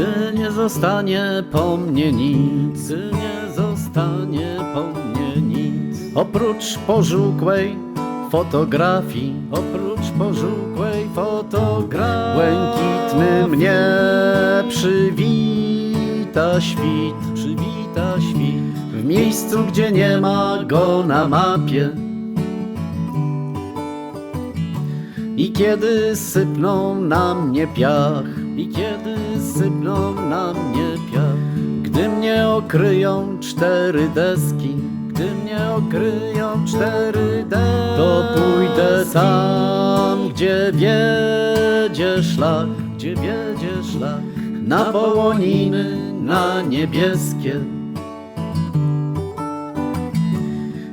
Gdy nie zostanie po mnie nic, gdy nie zostanie po mnie nic. Oprócz pożółkłej fotografii, oprócz pożółkłej fotografii, błękitny mnie przywita świt, przywita świt. W miejscu, gdzie nie ma go na mapie. I kiedy sypną na mnie piach, i kiedy sypną na mnie piach, gdy mnie okryją cztery deski, gdy mnie okryją cztery deski, to pójdę tam, gdzie wiedzie szlak, gdzie wiedzie szlak, na połoniny, na niebieskie.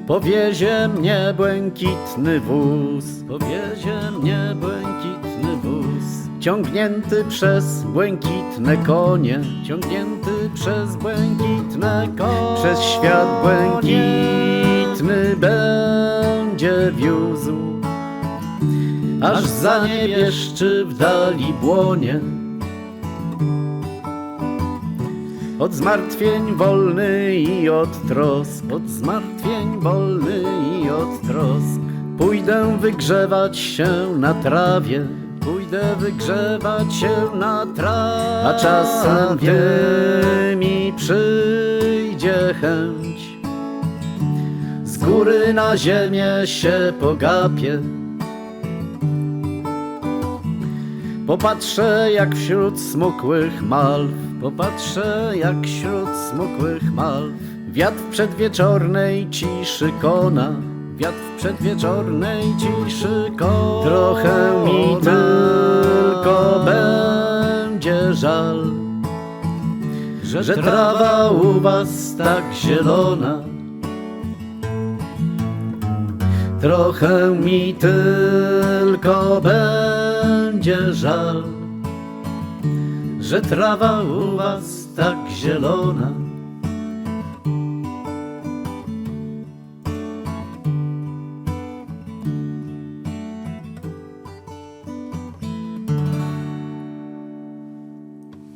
Powiezie mnie błękitny wóz, powiezie mnie błękitny. Ciągnięty przez błękitne konie, ciągnięty przez błękitne konie. Przez świat błękitny będzie wiózł, aż za niebieszczy w dali błonie. Od zmartwień wolny i od trosk, od zmartwień wolny i od trosk. Pójdę wygrzewać się na trawie, pójdę wygrzewać się na trawie. A czasem wie mi przyjdzie chęć, z góry na ziemię się pogapię. Popatrzę jak wśród smukłych malw, popatrzę jak wśród smukłych malw. Wiatr przedwieczornej ciszy kona, wiatr w przedwieczornej ciszy kona. Trochę mi tylko będzie żal, że, że trawa u was tak zielona. Trochę mi tylko będzie żal, że trawa u was tak zielona.